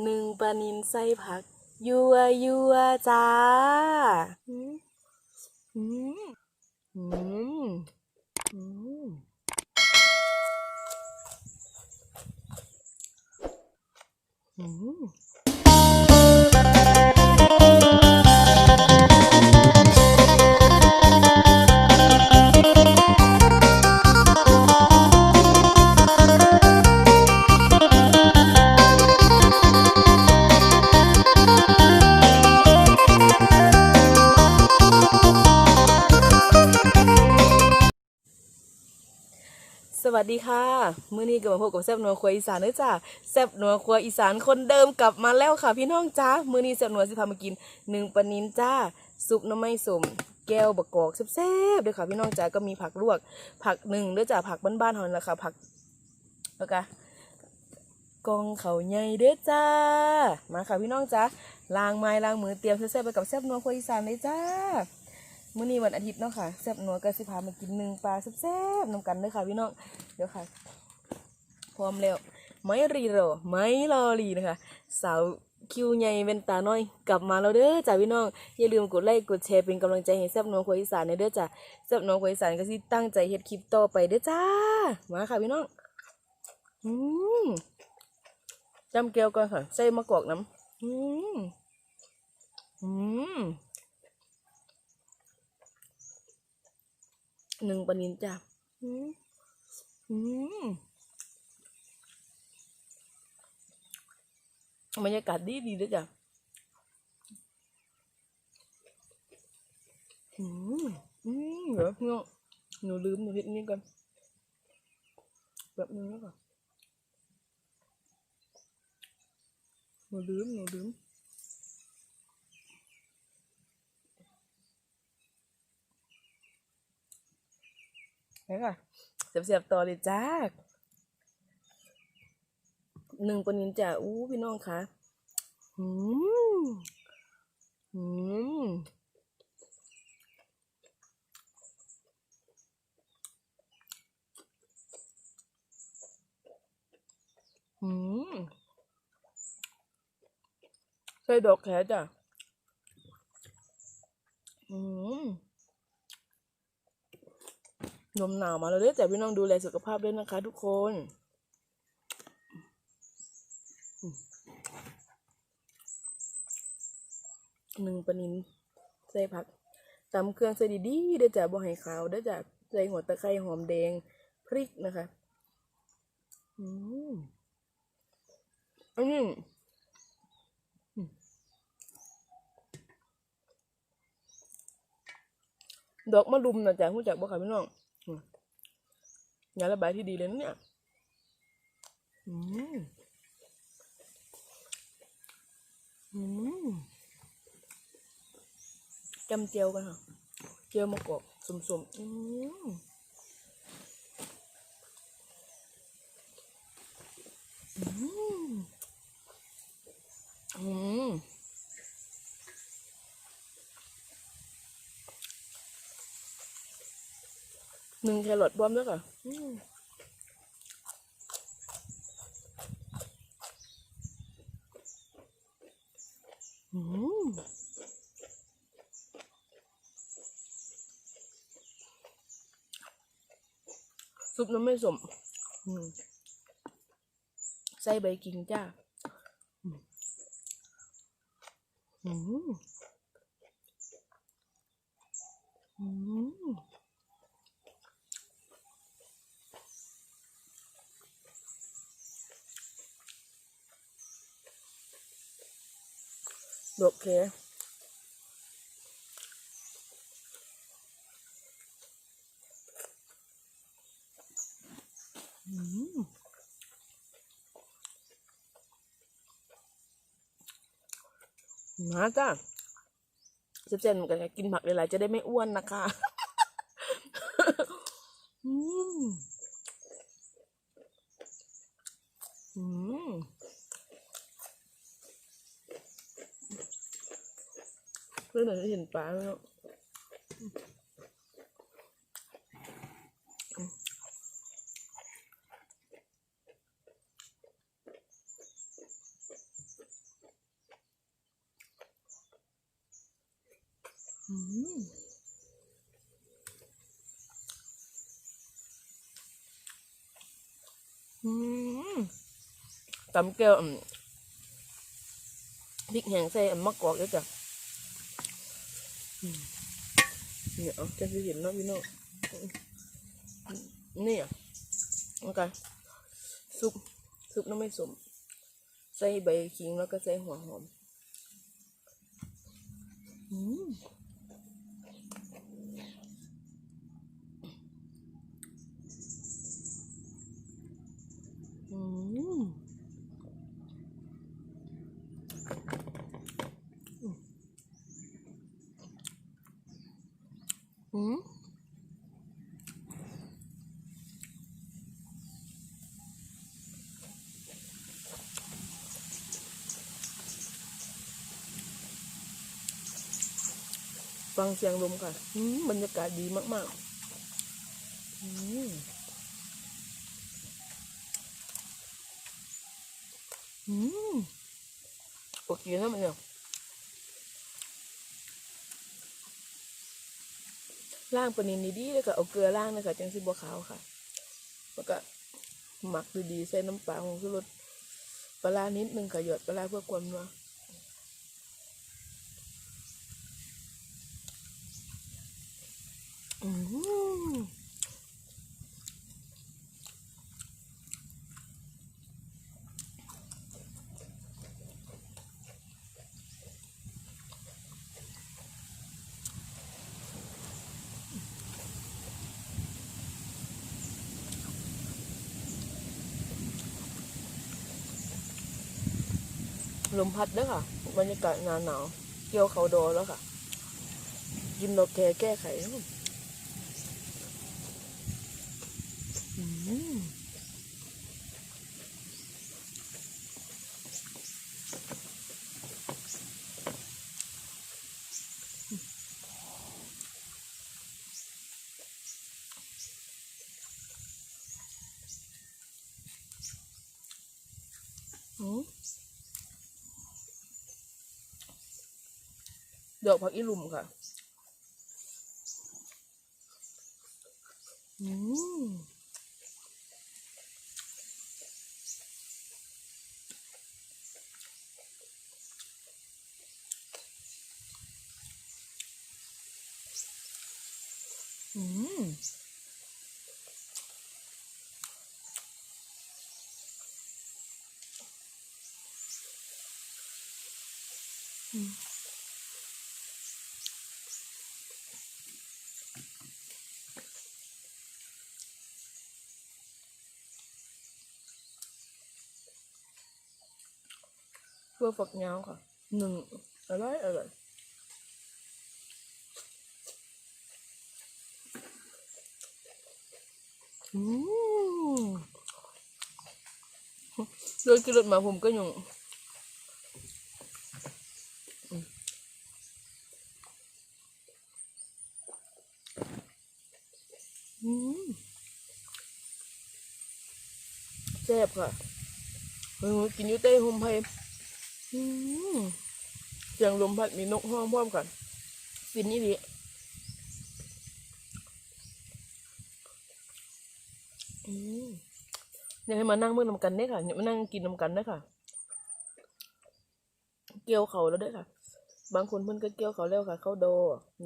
หนึ่งปลานินใส่ผัก ยัวยัวจ้า อืมอืมอืมอืมอืม วัสดีค่ะมื้อนี้ก็มาพบกับแซ่บนัวครัวอีสานเด้อจ้าแซ่บนัวครัวอีสานคนเดิมกลับมาแล้วค่ะ พี่น้องจ้ามื้อนี้แซ่บนัวสิพามากินหนึ่งปนินจ้าซุปน้ำไม้สมแก้วบะกอกแซ่บๆเด้อค่ะพี่น้องจ้าก็มีผักลวก ผักหนึ่งเด้อจ้าผักบ้านๆเฮานั่นแหละค่ะผักแล้วก็กองเขาใหญ่เด้อจ้ามาค่ะพี่น้องจ้าล้างไม้ล้างมือเตรียมแซ่บๆไปกับแซ่บนัวครัวอีสานเลยจ้า มื้อนี้วันอาทิตย์เนาะค่ะแซ่บนัวก็สิพามากินหนึ่งปลาแซ่บๆนำกันเด้อค่ะพี่น้องเดี๋ยวค่ะพร้อมแล้วไม่รีรอไม่รอรีนะคะสาวคิวใหญ่เป็นตาน้อยกลับมาแล้วเด้อจ้าพี่น้องอย่าลืมกดไลค์กดแชร์เป็นกำลังใจให้แซ่บนัวควอีสานในเด้อจ้าแซ่บนัวควอีสานก็สิตั้งใจเฮ็ดคลิปต่อไปเด้อจ้ามาค่ะพี่น้องอืมจำเกลียวก่อนค่ะใส่มะกอกน้ำอืมอืม หนึ่งปลานินจ้ะอืมอืมบรรยากาศดีดีด้วยจ้ะอืมอืมเดี๋ยวพี่น้องหนูลืมหนูเห็ดนี่ก่อนแบบนึงแล้วก่อนหนูลืมหนูลืม แล้วค่ะเสียบๆต่อเลยจ้าหนึ่งปนินจ้าอู้พี่น้องคะอืมอืมอืมใส่ดอกแคจ้ะอืม ลมหนาวมาแล้วเด้อแต่พี่น้องดูแลสุขภาพด้วยนะคะ ทุกคนหนึ่งปนินใส่ผักตำเครื่องใส่ดีๆเด้จ้ะบ่ให้ขาวเด้จ้ะใส่หัวตะไคร้หอมแดงพริกนะคะอืมอันนี้ดอกมะรุมนะจ๊ะรู้จักบ่ค่ะพี่น้อง งานระบายที่ดีเลยนะเนี่ยอืมอืมจำเจียวกันค่ะ เจียวมะกอกสมๆอืมอืมอืม หนึ่งแครอทบอมด้วยค่ะอืมอืมซุปน้ำไม่สมอืมใส่ใบกิ่งจ้าอืมอืม ดอกแคอืมาจ้าเจ็บๆเหมือนกันกินผักหลายๆจะได้ไม่อ้วนนะคะ อืม อนเห็นปลาแล้วอืมตำเกลือพริกแห้งใส่มะกอกเยอะจัง เนี่ยเอาจะเห็นเนาะพี่น้องนี่อะโอเคซุปซุปน้ำไม่สมใส่ใบขิงแล้วก็ใส่หัวหอมอืมอืม อืมฟังเสียงลมค่ะอืมบรรยากาศดีมากๆอืมอืมโอเคนะมันเนี่ย ล่างปนินดีๆแล้วก็เอาเกลือล่างนะคะจังสิบัวขาวค่ะ แล้วก็หมักดีๆใส่น้ำปลาของสุรสปลาร้านิดนึงค่ะหยดปลาร้าเพื่อความนัวอืม ลมพัดด้วยค่ะบรรยากาศหนาวหนาวๆเกี่ยวเขาโดแล้วค่ะ ยิมดอกแคแก้ไขอืมอืม ดอกผักอีลุมค่ะ อืมอืมอืม เพื่อฝักยาวค่ะหนึ่งอร่อยอร่อยอืมโดยกินรถมาผมก็ยังอืมแซ่บค่ะเออกินอยูเต้โฮมไพอืม เสียงลมพัดมีนกห้องพร้อมกันฟินนี่ดิอืมอยากให้มานั่งเมื่อนำกันได้อค่ะยากมานั่งกินนำกันได้ค่ะ เกี่ยวเขาแล้วด้วยค่ะ บางคนเพิ่นก็เกี่ยวเขาแล้วค่ะ เขาโด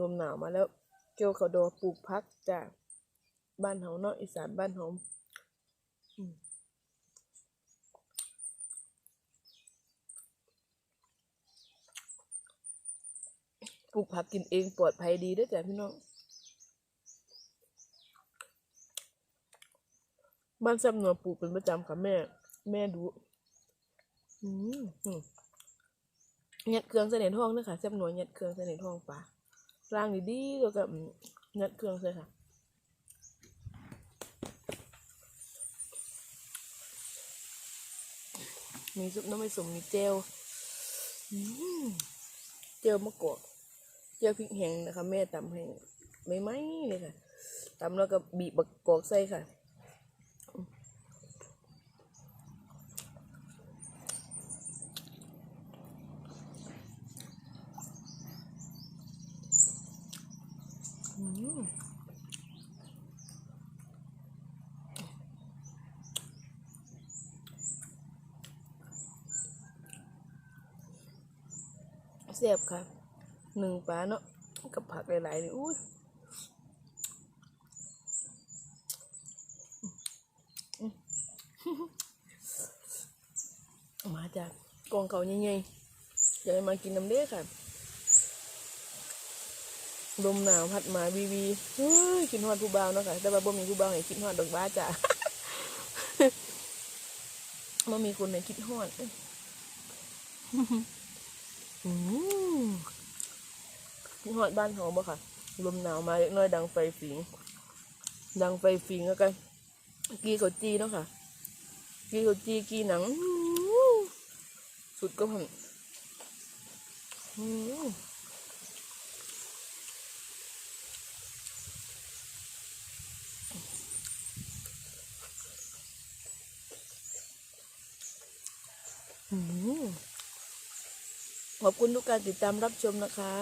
นมหนาวมาแล้ว เกี่ยวเขาโดปลูกพักจากบ้านเฮาเนาะอีสานบ้านเฮาอืม ปลูกผักกินเองปลอดภัยดีด้วยจ้ะพี่น้องบ้านแซมหนัวปลูกเป็นประจำค่ะแม่ แม่ดูอืมอืมยัดเครื่องใส่ในท้องนะคะแซมหนัวยัดเครื่องใส่ในท้องปลาล่างดีๆแล้วก็ยัดเครื่องใส่ค่ะมีซุปน้ำไม่สมมีเจลเจลมะกอก จียวพริกแห้งนะคะ แม่ตำให้ไม่ไหมเลยค่ะตำแล้วก็บีบบักกอกใส่ค่ะเสียบค่ะ หนึ่งปลาเนาะกับผักหลายๆนี่อุ้ยมาจากกองเขาใหญ่ๆยากให้มากินน้ำเด้ค่ะ ลมหนาวพัดมาวีวีเฮ้ยคิดฮอดผู้บ่าวเนาะค่ะ แต่ว่าบ่มีผู้บ่าวให้คิดฮอดดอกบ้าจ้ะบ่มีคนให้คิดฮอดอืม คิดฮอดบ้านเฮาบ่ค่ะ ลมหนาวมาเล็กน้อยดังไฟฝิงดังไฟฝิงแล้วกันกีเขาจีเนาะค่ะ กีเขาจีกีหนัง สุดก็พันอืมอืมขอบคุณทุกการติดตามรับชมนะคะ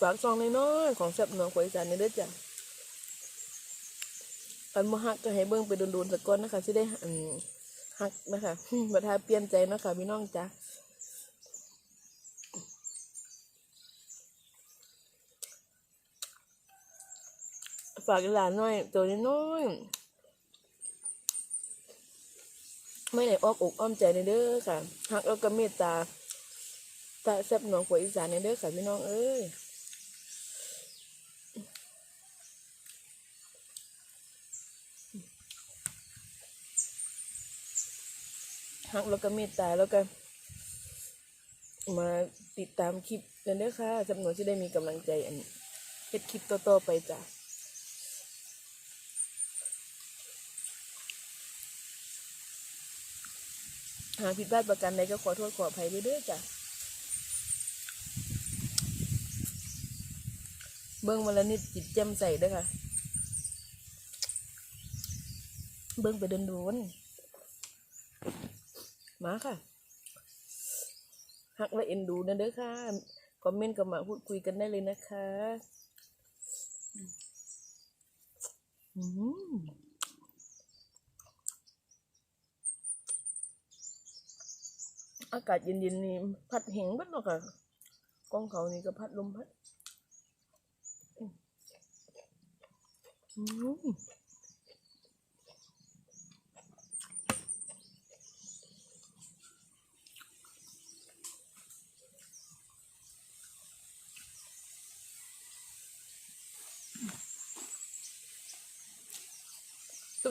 ฝากซองน้อยๆของแซ่บหนือขวายสานในเด้อจ้ะกันมาฮักก็ให้เบิ้งไปโดนๆสักก้อนนะคะที่ได้อืมฮักนะคะบัทาเปลี่ยนใจนะคะพี่น้องจ้ะฝากหลานหน่อยตัวน้อยๆไม่ได้อ้อมอกอ้อมใจในเด้อค่ะฮักแล้วก็เมตตาตาแซ่บหนองขวอีสานในเด้อค่ะพี่น้องเอ้ย ฮักแล้วก็เมตตาแล้วก็ มาติดตามคลิปกันด้อค่ะจำนวนที่ได้มีกำลังใจอันเฮ็ดคลิปต่อๆไปจ้ะหากผิดพลาดประการใดก็ขอโทษขออภัยด้วยจ้ะเบิ้งมาแล้วนิดจิตแจ่มใสด้อค่ะ เบิ้งไปเดินโดน มาค่ะหักและเอ็นดูนะเด้อค่ะ คอมเมนต์กับมาพูดคุยกันได้เลยนะคะอืมอากาศเย็นๆนี่พัดแหงบัดเนาะค่ะกองเขานี่ก็พัดลมพัดอืม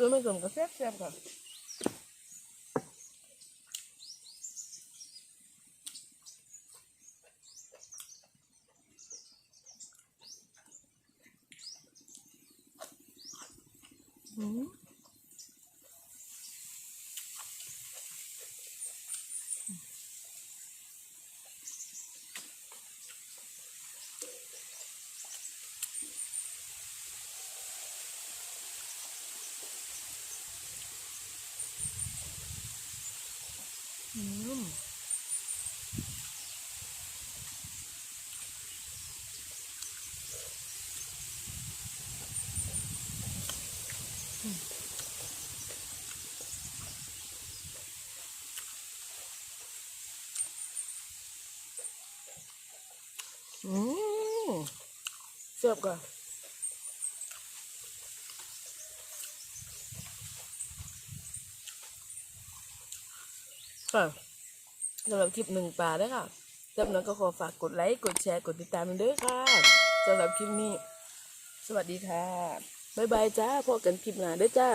ตัวไม่สมกับแซ่ อืมเสิร์ฟก่อนค่ะสำหรับคลิปหนึ่งป่าด้วยค่ะจากนั้นก็ขอฝากกดไลค์ กดแชร์ กดติดตามกันด้วยค่ะสำหรับคลิปนี้ สวัสดีค่ะ บ๊ายบายจ้าพบกันคลิปหน้าด้วยจ้า